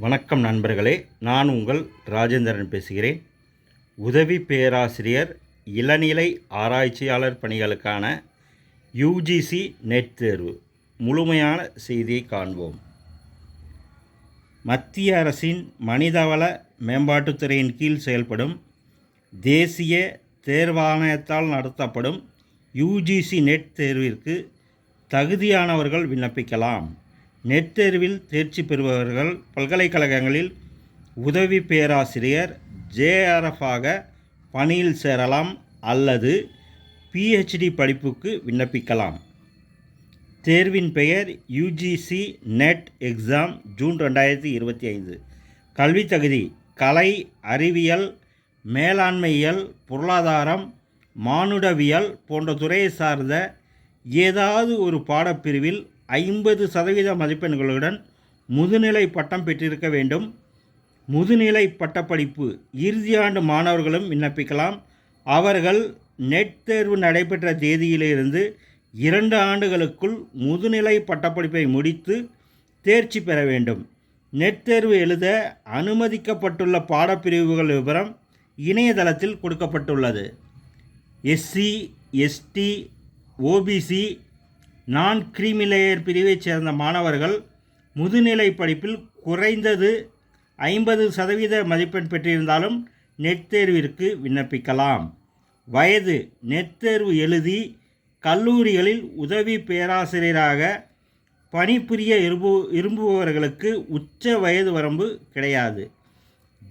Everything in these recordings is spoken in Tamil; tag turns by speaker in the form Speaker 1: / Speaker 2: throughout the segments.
Speaker 1: வணக்கம் நண்பர்களே நான் உங்கள் ராஜேந்திரன் பேசுகிறேன். உதவி பேராசிரியர் இளநிலை ஆராய்ச்சியாளர் பணிகளுக்கான யூஜிசி நெட் தேர்வு. முழுமையான செய்தியை காண்போம். மத்திய அரசின் மனிதவள மேம்பாட்டுத்துறையின் கீழ் செயல்படும் தேசிய தேர்வாணையத்தால் நடத்தப்படும் யூஜிசி நெட் தேர்விற்கு தகுதியானவர்கள் விண்ணப்பிக்கலாம். நெட் தேர்வில் தேர்ச்சி பெறுபவர்கள் பல்கலைக்கழகங்களில் உதவி பேராசிரியர் ஜேஆர்எஃப் ஆக பணியில் சேரலாம் அல்லது பிஹெச்டி படிப்புக்கு விண்ணப்பிக்கலாம். தேர்வின் பெயர் யுஜிசி நெட் எக்ஸாம் ஜூன் ரெண்டாயிரத்தி இருபத்தி ஐந்து. கல்வி தகுதி கலை அறிவியல் மேலாண்மையியல் பொருளாதாரம் மானுடவியல் போன்ற துறையை சார்ந்த ஏதாவது ஒரு பாடப்பிரிவில் ஐம்பது சதவீத மதிப்பெண்களுடன் முதுநிலை பட்டம் பெற்றிருக்க வேண்டும். முதுநிலை பட்டப்படிப்பு இறுதியாண்டு மாணவர்களும் விண்ணப்பிக்கலாம். அவர்கள் நெட் தேர்வு நடைபெற்ற தேதியிலிருந்து இரண்டு ஆண்டுகளுக்குள் முதுநிலை பட்டப்படிப்பை முடித்து தேர்ச்சி பெற வேண்டும். நெட் தேர்வு எழுத அனுமதிக்கப்பட்டுள்ள பாடப்பிரிவுகள் விவரம் இணையதளத்தில் கொடுக்கப்பட்டுள்ளது. SC ST OBC non creamy layer பிரிவைச் சேர்ந்த மாணவர்கள் முதுநிலை படிப்பில் குறைந்தது ஐம்பது சதவீத மதிப்பெண் பெற்றிருந்தாலும் நெட் தேர்விற்கு விண்ணப்பிக்கலாம். வயது நெட் தேர்வு எழுதி கல்லூரிகளில் உதவி பேராசிரியராக பணிபுரிய விரும்பு விரும்புபவர்களுக்கு உச்ச வயது வரம்பு கிடையாது.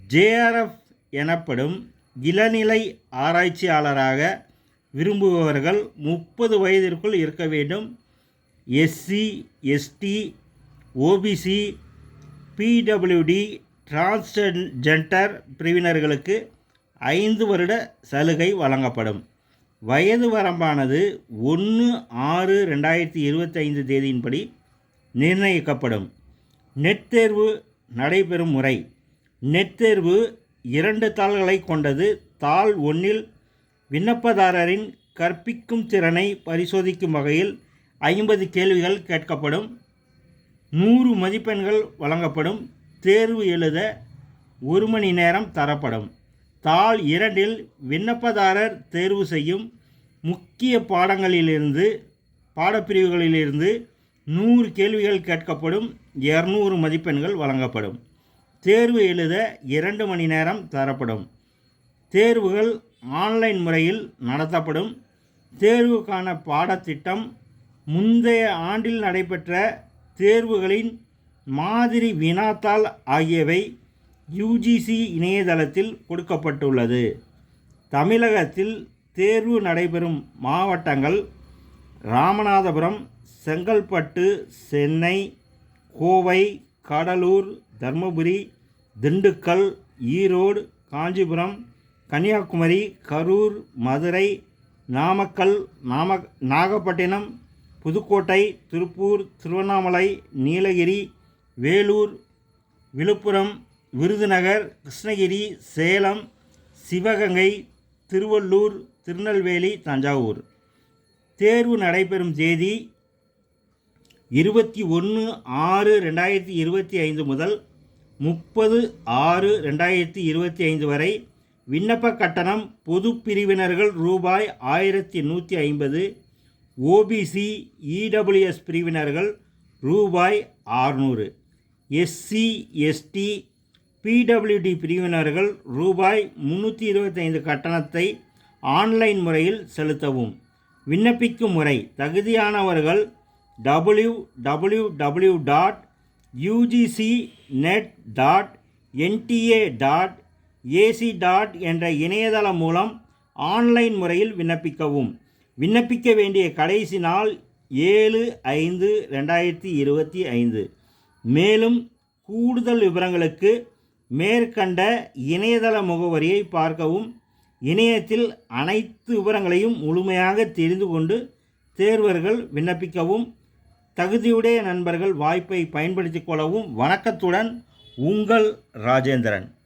Speaker 1: ஜேஆர்எஃப் எனப்படும் இளநிலை ஆராய்ச்சியாளராக விரும்புபவர்கள் முப்பது வயதிற்குள் இருக்க வேண்டும். SC ST OBC PWD transgender பிரிவினர்களுக்கு ஐந்து வருட சலுகை வழங்கப்படும். வயது வரம்பானது ஒன்று ஆறு ரெண்டாயிரத்தி இருபத்தைந்து தேதியின்படி நிர்ணயிக்கப்படும். நெட் தேர்வு நடைபெறும் முறை. நெட் தேர்வு இரண்டு தாள்களை கொண்டது. தாள் ஒன்றில் விண்ணப்பதாரரின் கற்பிக்கும் திறனை பரிசோதிக்கும் வகையில் ஐம்பது கேள்விகள் கேட்கப்படும். நூறு மதிப்பெண்கள் வழங்கப்படும். தேர்வு எழுத ஒரு மணி நேரம் தரப்படும். தாள் இரண்டில் விண்ணப்பதாரர் தேர்வு செய்யும் முக்கிய பாடங்களிலிருந்து பாடப்பிரிவுகளிலிருந்து நூறு கேள்விகள் கேட்கப்படும். இரநூறு மதிப்பெண்கள் வழங்கப்படும். தேர்வு எழுத இரண்டு மணி நேரம் தரப்படும். தேர்வுகள் ஆன்லைன் முறையில் நடத்தப்படும். தேர்வுக்கான பாடத்திட்டம் முந்தைய ஆண்டில் நடைபெற்ற தேர்வுகளின் மாதிரி வினாத்தாள் ஆகியவை யுஜிசி இணையதளத்தில் கொடுக்கப்பட்டுள்ளது. தமிழகத்தில் தேர்வு நடைபெறும் மாவட்டங்கள் ராமநாதபுரம் செங்கல்பட்டு சென்னை கோவை கடலூர் தர்மபுரி திண்டுக்கல் ஈரோடு காஞ்சிபுரம் கன்னியாகுமரி கரூர் மதுரை நாமக்கல் நாம நாகப்பட்டினம் புதுக்கோட்டை திருப்பூர் திருவண்ணாமலை நீலகிரி வேலூர் விழுப்புரம் விருதுநகர் கிருஷ்ணகிரி சேலம் சிவகங்கை திருவள்ளூர் திருநெல்வேலி தஞ்சாவூர். தேர்வு நடைபெறும் தேதி இருபத்தி ஒன்று ஆறு ரெண்டாயிரத்தி இருபத்தி ஐந்து முதல் முப்பது ஆறு ரெண்டாயிரத்தி இருபத்தி ஐந்து வரை விண்ணப்ப கட்டணம் பொது பிரிவினர்கள் ரூபாய் ஆயிரத்தி நூற்றி ஐம்பது ஓபிசி இடபிள்யூஎஸ் பிரிவினர்கள் ரூபாய் ஆறுநூறு. எஸ்சி எஸ்டி பிடபிள்யூடி பிரிவினர்கள் ரூபாய் முந்நூற்றி இருபத்தைந்து கட்டணத்தை ஆன்லைன் முறையில் செலுத்தவும். விண்ணப்பிக்கும் முறை தகுதியானவர்கள் W W W dot UGC NET dot NTA dot AC dot என்ற இணையதளம் மூலம் ஆன்லைன் முறையில் விண்ணப்பிக்கவும். விண்ணப்பிக்க வேண்டிய கடைசி நாள் ஏழு ஐந்து ரெண்டாயிரத்தி இருபத்தி ஐந்து. மேலும் கூடுதல் விவரங்களுக்கு மேற்கண்ட இணையதள முகவரியை பார்க்கவும் இணையத்தில் அனைத்து விவரங்களையும் முழுமையாக தெரிந்து கொண்டு தேர்வர்கள் விண்ணப்பிக்கவும் தகுதியுடைய நண்பர்கள் வாய்ப்பை பயன்படுத்திக் கொள்ளவும் வணக்கத்துடன் உங்கள் ராஜேந்திரன்.